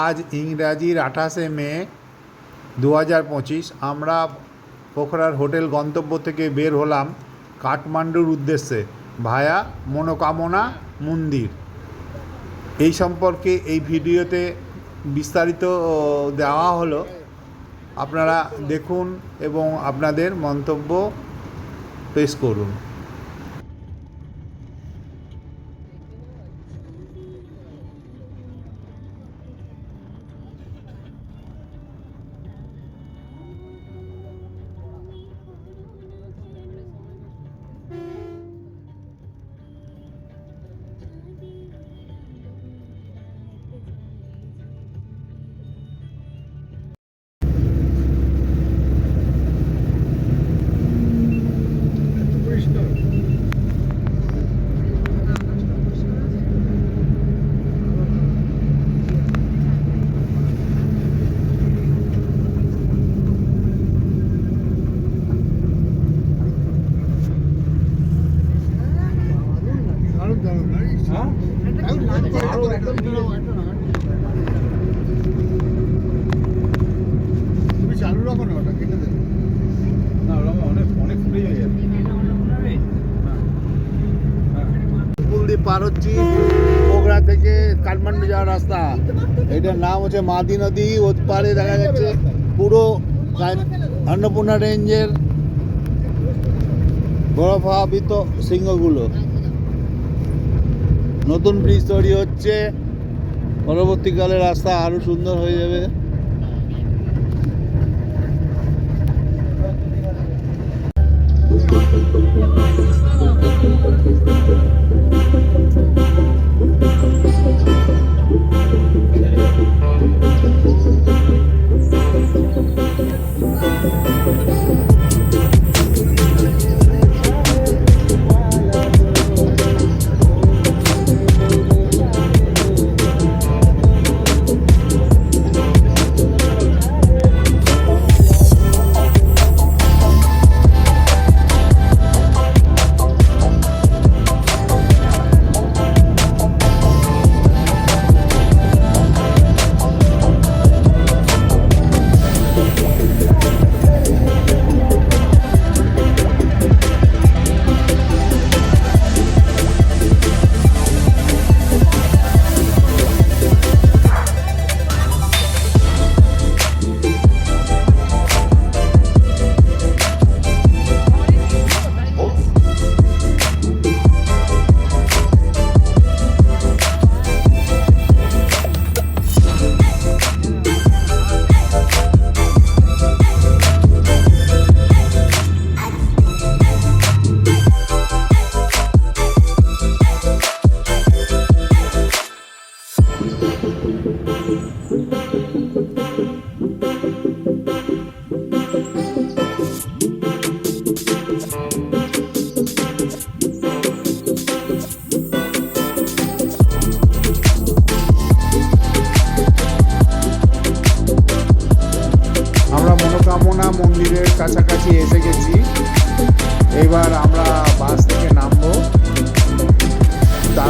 আজ ইংরাজির আঠাশে মে দু হাজার পঁচিশ আমরা পোখরার হোটেল গন্তব্য থেকে বের হলাম কাঠমান্ডুর উদ্দেশ্যে ভায়া মনোকামনা মন্দির। এই সম্পর্কে এই ভিডিওতে বিস্তারিত দেওয়া হলো। আপনারা দেখুন এবং আপনাদের মন্তব্য পেশ করুন। কাঠমান্ডু যাওয়ার রাস্তা। এটার নাম হচ্ছে মাদি নদী। ওর পারে দেখা যাচ্ছে পুরো অন্নপূর্ণা রেঞ্জের বরফাবৃত সিংহগুলো নতুন ব্রিজ তৈরি হচ্ছে। পরবর্তীকালে রাস্তা আরও সুন্দর হয়ে যাবে।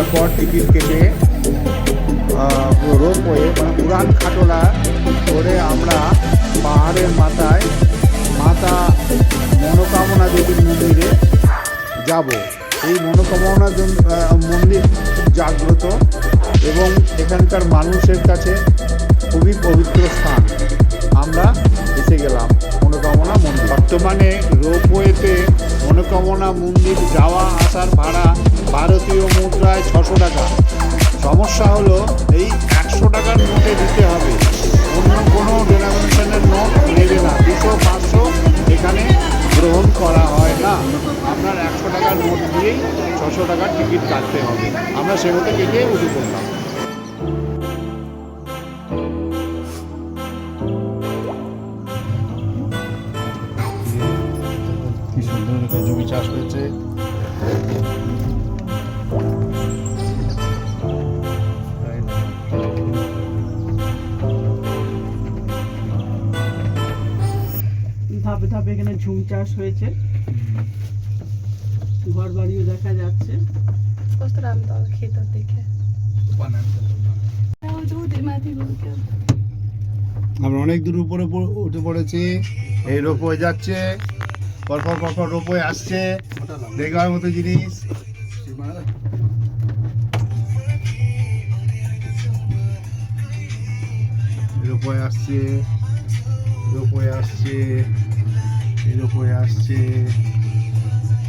তারপর টিকিট কেটে রোপওয়ে মানে উড়ান খাটোলা করে আমরা পাহাড়ের মাথায় মাতা মনোকামনা দেবীর মন্দিরে যাব। এই মনোকামনা মন্দির জাগ্রত এবং এখানকার মানুষের কাছে খুবই পবিত্র স্থান। আমরা এসে গেলাম মনোকামনা মন্দির। বর্তমানে রোপওয়েতে মনোকামনা মন্দির যাওয়া, আসার ভাড়া ভারতীয় মুদ্রায় ছশো টাকা। সমস্যা হলো এই একশো টাকার নোটে দিতে হবে। অন্য কোনো ডেনামিনেশনের নোট নেবে না। দুশো, পাঁচশো এখানে গ্রহণ করা হয় না। আপনার একশো টাকার নোট দিয়েই ছশো টাকার টিকিট কাটতে হবে। আমরা সেগুলো কেটে উঠে পড়লাম ঘর দেখা যাচ্ছে। কষ্ট আমরা অনেক দূর উপরে উঠে পড়েছি। এই রোপওয়ে যাচ্ছে। পরপর পরপর রোপওয়ে আসছে। দেখবার মতো জিনিস। রোপওয়ে আসছে। রোপওয়ে আসছে। রোপওয়ে আসছে।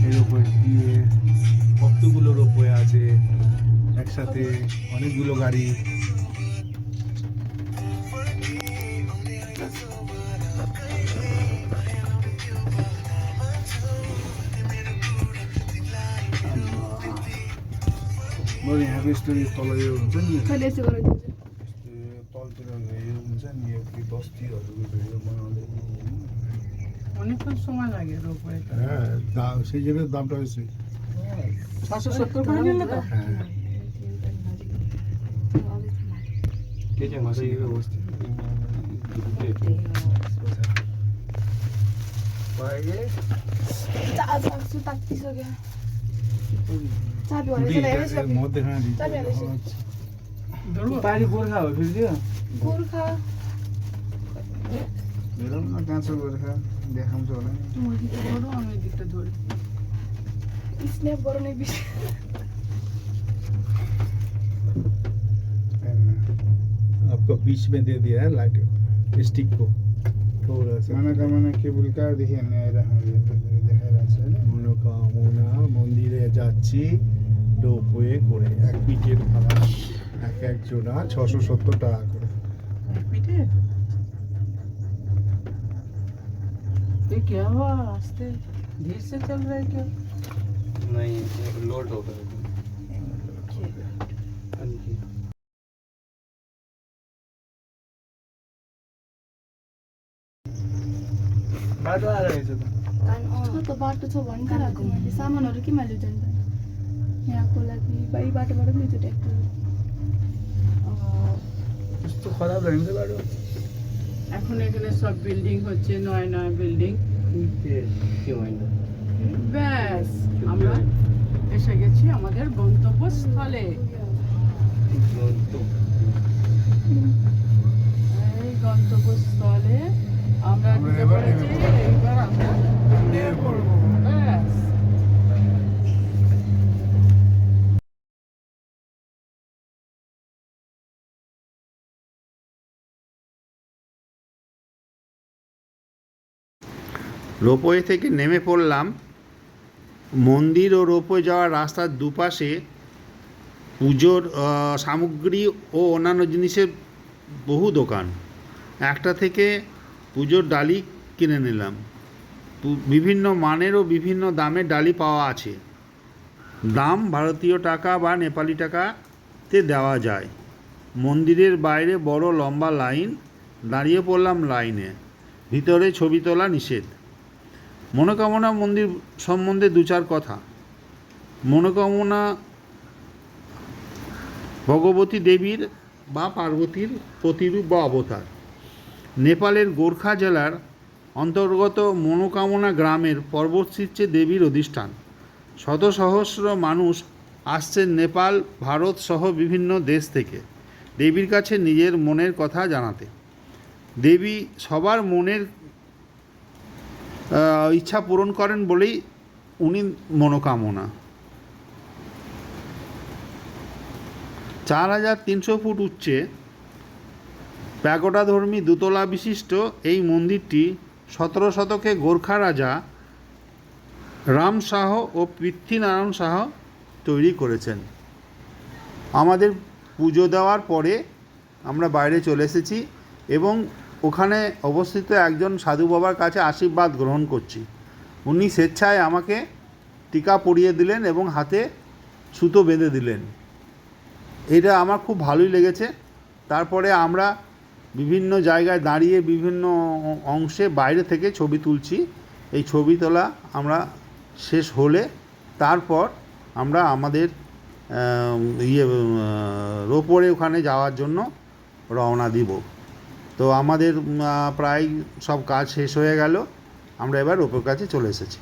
এর উপরে দিয়ে ভক্তগুলো রোপওয়ে আছে একসাথে অনেকগুলো গাড়ি Morning, have you studied Tolayo? Tolayo, সেই জন্য দামটা বেশি ছশো সত্তর করে নিলে তো হ্যাঁ के चाहिँ मासु बस्ती चार सक्छु तात्तिसक्यो चाबी हराइछ ल्याइरहेछ म देखाउन चाबी हराइछ दिन्छु पारी गोर्खा हो फेरि त्यो गोर्खा हेरौँ न काँचो गोर्खा देखाउँछ होला नि ধরো আমি দিকটা ধরি स्न्याप गराउने बिस आपको बीच में दे दिया है लाइट स्टिक को थोड़ा सा मनोकामना केबुल कहाँदेखि हेर्ने आइरहेको देखाइरहेको छ होइन মনোকামনা মন্দিরে যাচ্ছি রোপওয়ে করে এক পিঠের ভাড়া এক এক জোড়া ছশো সত্তর টাকা করে एक पीठे ये क्या हुआ आस्ते धीरे से चल रहा है क्या नहीं लोड होगा बाटो आएर रहेछ त छ त बाटो छ भनिरहेको मैले सामानहरू के मैले जान्छ यहाँको लागि बाई बाटोबाट पनि त्यो ट्र्याक्टर त्यस्तो खराब रहेन त बाटो এখন এখানে সব বিল্ডিং হচ্ছে নয় নয় বিল্ডিং क्यों आएगा ব্যাস আমাদের গন্তব্যস্থলে। এই গন্তব্যস্থলে আমরা। এইবার ব্যাস। রোপওয়ে থেকে নেমে পড়লাম। মন্দির ও রোপওয়ে যাওয়ার রাস্তার দুপাশে পুজোর সামগ্রী ও অন্যান্য জিনিসের বহু দোকান। একটা থেকে পুজোর ডালি কিনে নিলাম। বিভিন্ন মানের ও বিভিন্ন দামের ডালি পাওয়া আছে। দাম ভারতীয় টাকা বা নেপালি টাকাতে দেওয়া যায়। মন্দিরের বাইরে বড় লম্বা লাইন, দাঁড়িয়ে পড়লাম লাইনে। ভিতরে ছবি তোলা নিষেধ। মনোকামনা মন্দির সম্বন্ধে দু চার কথা। মনোকামনা ভগবতী দেবীর বা পার্বতীর প্রতিরূপ বা অবতার। নেপালের গোর্খা জেলার অন্তর্গত মনোকামনা গ্রামের পর্বতশির্ষে দেবীর অধিষ্ঠান। শত সহস্র মানুষ আসছেন নেপাল, ভারত সহ বিভিন্ন দেশ থেকে দেবীর কাছে নিজের মনের কথা জানাতে। দেবী সবার মনের ইচ্ছা পূরণ করেন বলেই উনি মনোকামনা। চার হাজার তিনশো ফুট উচ্চে প্যাগোডাধর্মী দোতলা বিশিষ্ট এই মন্দিরটি সতেরো শতকে গোর্খা রাজা রাম শাহ ও পৃথ্বীনারায়ণ শাহ তৈরি করেছেন। আমাদের পুজো দেওয়ার পরে আমরা বাইরে চলে এসেছি এবং ওখানে অবস্থিত একজন সাধু বাবার কাছে আশীর্বাদ গ্রহণ করছি। উনি স্বেচ্ছায় আমাকে টিকা পরিয়ে দিলেন এবং হাতে সুতো বেঁধে দিলেন। এটা আমার খুব ভালোই লেগেছে। তারপরে আমরা বিভিন্ন জায়গায় দাঁড়িয়ে বিভিন্ন অংশে বাইরে থেকে ছবি তুলছি। এই ছবি তোলা আমরা শেষ হলে তারপর আমরা আমাদের আম, ইয়ে রোপরে ওখানে যাওয়ার জন্য রওনা দিব। তো আমাদের প্রায় সব কাজ শেষ হয়ে গেল। আমরা এবার ওপর কাছে চলে এসেছি।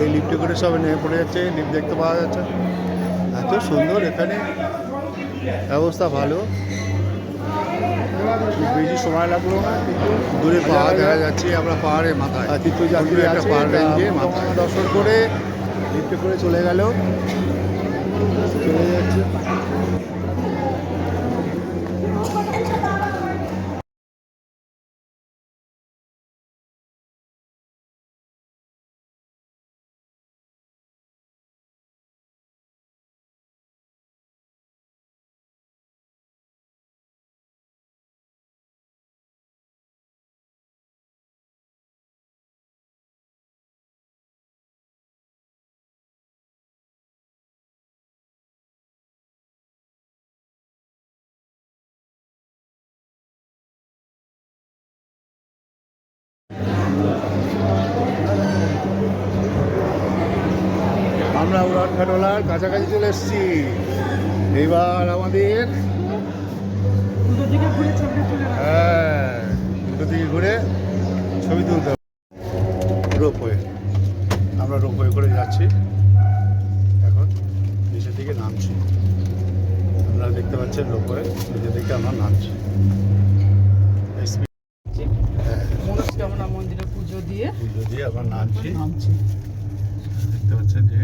এই লিফটে করে সব নেমে পড়ে যাচ্ছে লিফট দেখতে পাওয়া যাচ্ছে। এত সুন্দর এখানে। ব্যবস্থা ভালো। খুব বেশি সময় লাগল দূরে পাহাড় দেখা যাচ্ছে আমরা পাহাড়ের মাথায়। তীর্থযাত্রী একটা পাহাড় রেঞ্জে তারা মাথায়। দর্শন করে লিফটে করে চলে গেল। চলে যাচ্ছে উড়ান কাছাকাছি চলে এসেছি। এইবার আমাদের। হ্যাঁ দুটো দিকে ঘুরে ছবি তুলতে হবে। রোপওয়ে। আমরা রোপওয়ে করে যাচ্ছি। এখন নিচের দিকে নামছি। আপনারা দেখতে পাচ্ছেন রোপওয়ে। নিচের দিকে আমরা নামছি। হ্যাঁ। মনস্কামনা মন্দিরে পুজো দিয়ে পুজো দিয়ে আমরা নামছি। নামছি। দেখতে পাচ্ছেন যে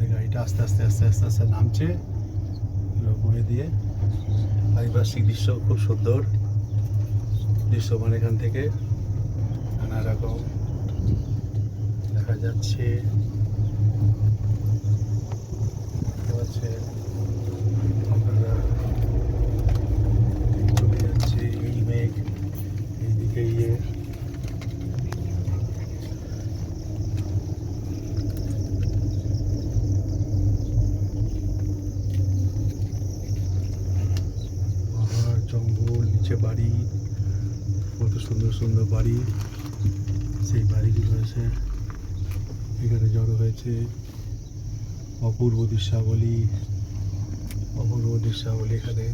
আমাদের গাড়িটা আস্তে আস্তে আস্তে আস্তে আস্তে নামছে। রোপওয়ে দিয়ে পারিপার্শ্বিক দৃশ্য খুব সুন্দর। দৃশ্য মানে এখান থেকে। নানা রকম দেখা যাচ্ছে। আপনারা চলে যাচ্ছে এই মেঘ, এইদিকে ইয়ে পাহাড় জঙ্গল নিচে বাড়ি কত সুন্দর বাড়ি। সেই বাড়িগুলো এসে এখানে জড়ো হয়েছে অপূর্ব দৃশ্যাবলী। অপূর্ব দৃশ্যাবলী এখানে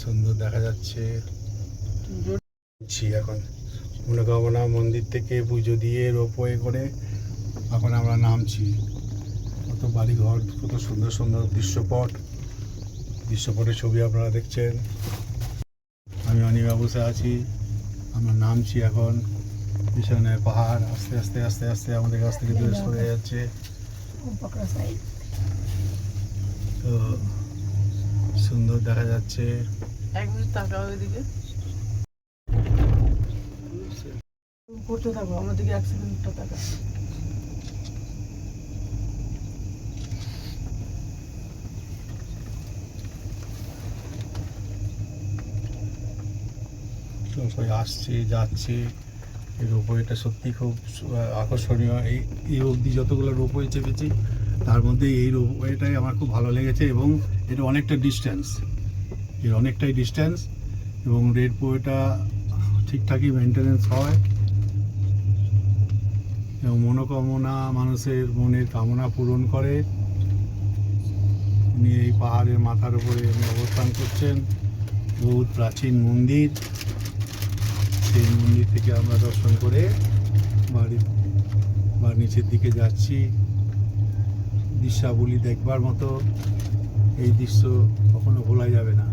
সুন্দর দেখা যাচ্ছে। এখন মনোকামনা মন্দির থেকে পুজো দিয়ে রোপওয়ে করে এখন আমরা নামছি। কত বাড়ি ঘর কত সুন্দর সুন্দর দৃশ্যপট। দৃশ্যপটের ছবি আপনারা দেখছেন। আমি অনিমা বসে আছি। আমরা নামছি এখন। পিছনে পাহাড় আস্তে আস্তে আস্তে আস্তে আমাদের কাছ থেকে দূরে সরে যাচ্ছে। তো সুন্দর দেখা যাচ্ছে। এক মিনিট তাকাও ওইদিকে করতে থাকো আমার দিকে এক সেকেন্ডটা তাকা আসছে, যাচ্ছে। এই রোপওয়েটা সত্যি খুব আকর্ষণীয়। এই এই অবধি যতগুলো রোপওয়ে চেপেছি, তার মধ্যে এই রোপওয়েটাই আমার খুব ভালো লেগেছে এবং এটা অনেকটা ডিস্ট্যান্স এর অনেকটাই ডিস্টেন্স এবং রেড পোয়েটা ঠিকঠাকই মেনটেনেন্স হয়। এবং মনোকামনা মানুষের মনের কামনা পূরণ করে। উনি এই পাহাড়ের মাথার উপরে উনি অবস্থান করছেন। বহুত প্রাচীন মন্দির। সেই মন্দির থেকে আমরা দর্শন করে বাড়ি, বা নিচের দিকে যাচ্ছি। দৃশ্যাবলী দেখবার মতো এই দৃশ্য কখনো ভোলা যাবে না।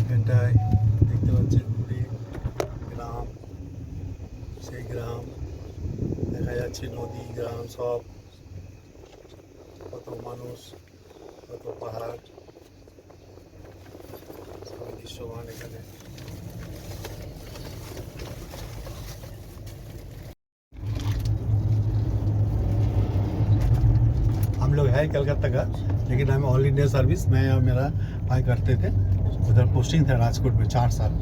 এখানটায় দেখতে পাচ্ছেন দূরে গ্রাম, সেই গ্রাম। দেখা যাচ্ছে নদী, গ্রাম সব। কত মানুষ, কত পাহাড়। সব দৃশ্যমান এখানে। है कलकत्ता का लेकिन हम ऑल इंडिया सर्विस मैं और मेरा भाई करते थे। उधर पोस्टिंग था राजकोट में चार साल।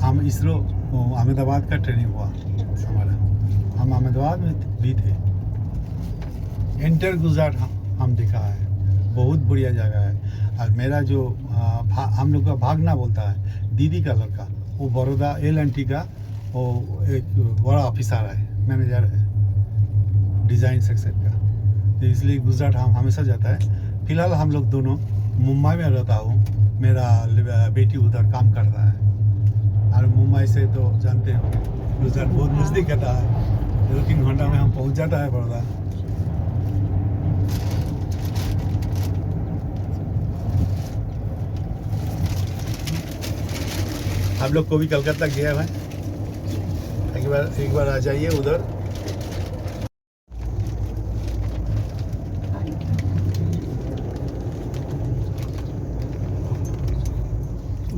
हम इसरो अहमदाबाद का ट्रेनिंग हुआ हमारा। हम अहमदाबाद में भी थे। इंटर गुजरात हम, हम देखा है। बहुत बढ़िया जगह है। और मेरा जो आ, हम लोग का भागना बोलता है दीदी का लड़का वो बड़ौदा एल एन टी का वो एक बड़ा ऑफिसर है मैनेजर है डिज़ाइन सेक्शन का। तो इसलिए गुजरात हम हमेशा जाता है। फ़िलहाल हम लोग दोनों मुंबई में रहता हूँ। मेरा बेटी उधर काम कर रहा है। और मुंबई से तो जानते हो गुजरात बहुत हाँ। नज़दीक रहता है। दो तीन घंटा में हम पहुँच जाता है बड़ौदा। हम लोग को भी कलकत्ता गया है एक बार एक बार आ जाइए उधर।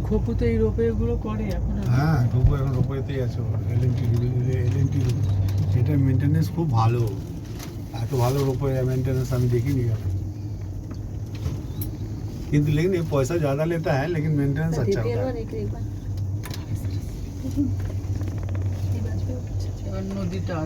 ঘপুতে এই রোপে গুলো করে এখন আর। হ্যাঁ রোপো এখন রোপোতেই আছো L N T L N T এটা মেনটেনেন্স খুব ভালো এত ভালো রোপো मेंटेनेंस আমি দেখিনি এখন কিন্তু लेकिन ये पैसा ज़्यादा लेता है लेकिन मेंटेनेंस अच्छा होता है এবার নদীটা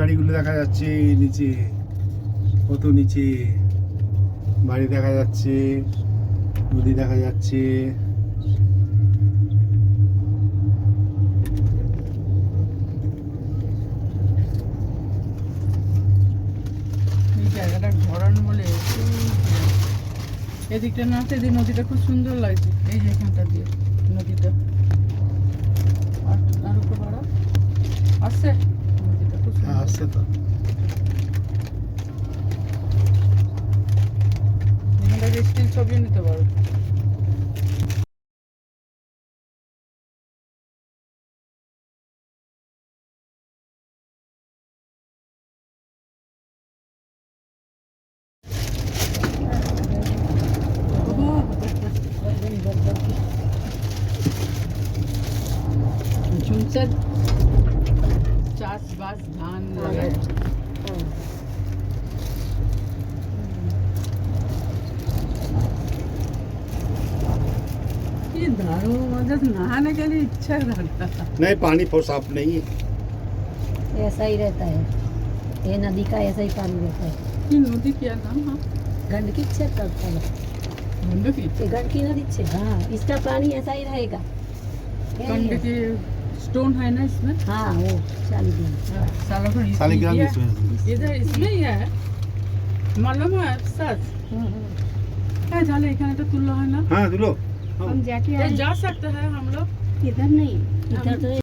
গাড়িগুলো দেখা যাচ্ছে নিচে, কত নিচে, বাড়ি দেখা যাচ্ছে, নদী দেখা যাচ্ছে। জায়গাটা ঘোরানো বলে এদিকটা না এদিক নদীটা খুব সুন্দর লাগছে। এই যে এখানটা দিয়ে নদীটা। আর আর একটু বাড়া। আসছে? নদীটা খুব হ্যাঁ সুন্দর আসছে তো এখানটাকে স্টিল आसपास धान हाँ। नहाने के लिए इच्छा रहता नहीं पानी बहुत साफ़ नहीं है। ऐसा ही रहता है। ये नदी का ऐसा ही पानी रहता है। ये नदी क्या नाम है? गंडकी करता है। गंडकी गंडकी नदी हाँ इसका पानी ऐसा ही रहेगा। गंडकी स्टोन है ना इसमें हाँ वो चाली दिन सालाखंड शालिग्राम ये- इसमें इधर इसमें ही है मालूम है सच है झाले এখানে তো তুললো হয় না हाँ दुलो हम जाके ये आए जा सकते हैं हम लोग इधर नहीं इधर तो